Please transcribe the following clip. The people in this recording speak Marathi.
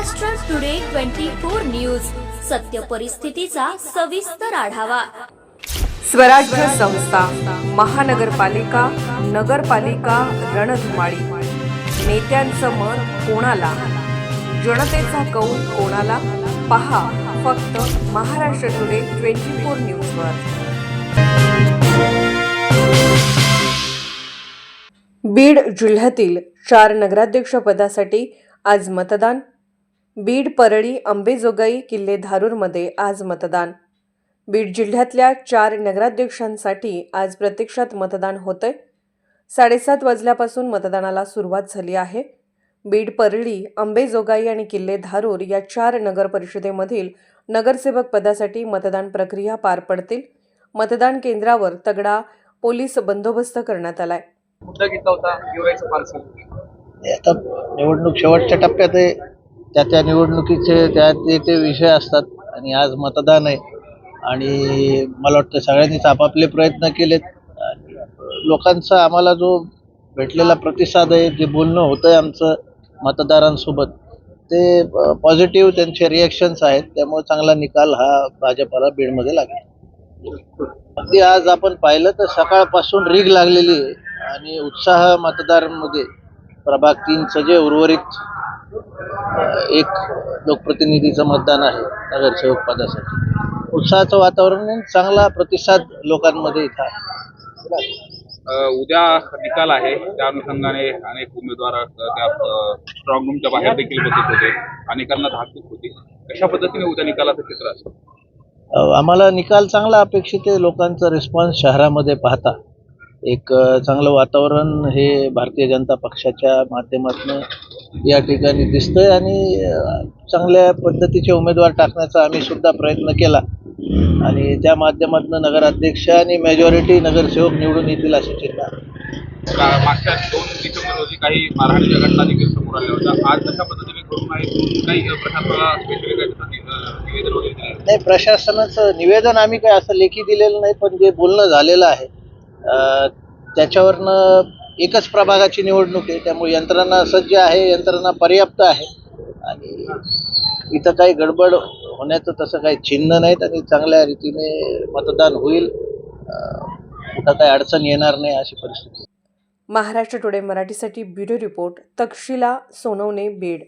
Maharashtra today twenty four news सत्य परिस्थितीचा सविस्तर आढावा. स्वराज्य संस्था महानगरपालिका नगरपालिका रणधुमाळी. नेत्यांचं मन कोणाला? जनतेचा कौल कोणाला? पहा फक्त महाराष्ट्र टुडे ट्वेंटी फोर न्यूजवर बीड जिल्ह्यातील चार नगराध्यक्षपदासाठी आज मतदान बीड परळी अंबेजोगाई किल्ले धारूरमध्ये आज मतदान. बीड जिल्ह्यातल्या चार नगराध्यक्षांसाठी आज प्रत्यक्षात मतदान होतंय. साडेसात वाजल्यापासून मतदानाला सुरुवात झाली आहे. बीड परळी अंबेजोगाई आणि किल्ले धारूर या चार नगर परिषदेमधील नगरसेवक पदासाठी मतदान प्रक्रिया पार पडतील. मतदान केंद्रावर तगडा पोलीस बंदोबस्त करण्यात आलाय. होता हे निवडणूक शेवटच्या टप्प्यात आहे. त्या त्या निवडणुकीचे त्या ते ते विषय असतात आणि आज मतदान आहे. आणि मला वाटतं सगळ्यांनीच आपापले प्रयत्न केलेत. आणि लोकांचा आम्हाला जो भेटलेला प्रतिसाद आहे जे बोलणं होतं आहे आमचं मतदारांसोबत ते पॉझिटिव्ह त्यांचे रिॲक्शन्स आहेत. त्यामुळे चांगला निकाल हा भाजपाला बीडमध्ये लागला. अगदी आज आपण पाहिलं तर सकाळपासून रीग लागलेली आहे. आणि उत्साह मतदारांमध्ये. प्रभाग तीनचं जे उर्वरित एक लोकप्रतिनिधीचं मतदान आहे नगरसेवक पदासाठी. उत्साहाचं वातावरण चांगला प्रतिसाद लोकांमध्ये इथं आहे. उद्या निकाल आहे. त्या अनुषंगाने अनेक उमेदवार त्या स्ट्रॉंग रूमच्या बाहेर देखील बसत होते. अनेकांना धाकधूक होती. कशा पद्धतीने उद्या निकालाचं चित्र असेल आम्हाला निकाल चांगला अपेक्षित आहे लोकांचा रिस्पॉन्स शहरामध्ये पाहता. एक चांगलं वातावरण हे भारतीय जनता पक्षाच्या माध्यमातून या ठिकाणी दिसतंय आणि चांगल्या पद्धतीचे उमेदवार टाकण्याचा आम्ही सुद्धा प्रयत्न केला आणि त्या माध्यमातून नगराध्यक्ष आणि मेजॉरिटी नगरसेवक निवडून येतील अशी चिंता आहे. का- मागच्या दोन डिसेंबर रोजी काही मारहाणीच्या घटना देखील समोर आल्या होत्या आज कशा पद्धतीने घडून आहे काही अ, प्रशासनाला स्पेशली काही तसं नि- अ, निवेदन वगैरे दिलं आहे? नाही प्रशासनाचं निवेदन आम्ही काय असं लेखी दिलेलं नाही पण जे बोलणं झालेलं आहे त्याच्यावरनं एकच प्रभागाची निवडणूक आहे त्यामुळे यंत्रणा सज्ज आहे यंत्रणा पर्याप्त आहे. आणि इथं काही गडबड होण्याचं तसं काही चिन्ह नाहीत आणि चांगल्या रीतीने मतदान होईल. कुठं काही अडचण येणार नाही अशी परिस्थिती. महाराष्ट्र टुडे मराठीसाठी ब्युरो रिपोर्ट तक्षशिला सोनवणे बीड.